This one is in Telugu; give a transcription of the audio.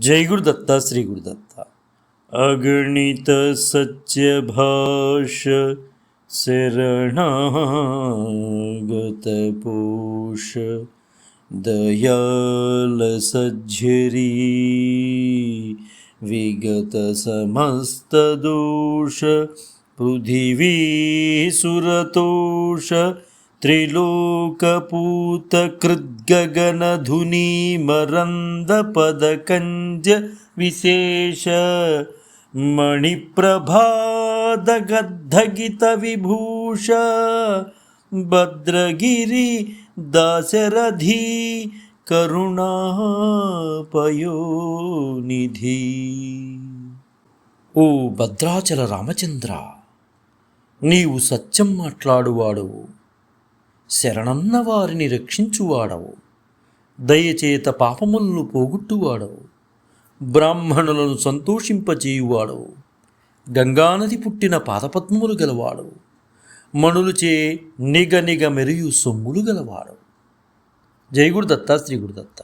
जय गुरुदत्ता श्री गुरुदत्ता अगणितसच्यभाष शरणगतपोष दयालसज्जिरि विगत समस्तदोष पृथिवी सुरतोष। त्रिलोकपूतकृद्गगनधुनी मरन्दपदकञ्ज विशेष मणिप्रभादगद्धगितविभूष भद्रगिरि दाशरथी కరుణాపయోనిధి ఓ భద్రాచల రామచంద్ర నీవు సత్యం మాట్లాడువాడవు శరణన్న వారిని రక్షించువాడవు. దయచేత పాపములను పోగొట్టువాడవు. బ్రాహ్మణులను సంతోషింపచేయువాడవు గంగానది పుట్టిన పాదపద్మములు గలవాడవు మణులుచే నిగ నిగ మెరియు సొమ్ములు గలవాడవు జై గురుదత్త శ్రీ గురుదత్త.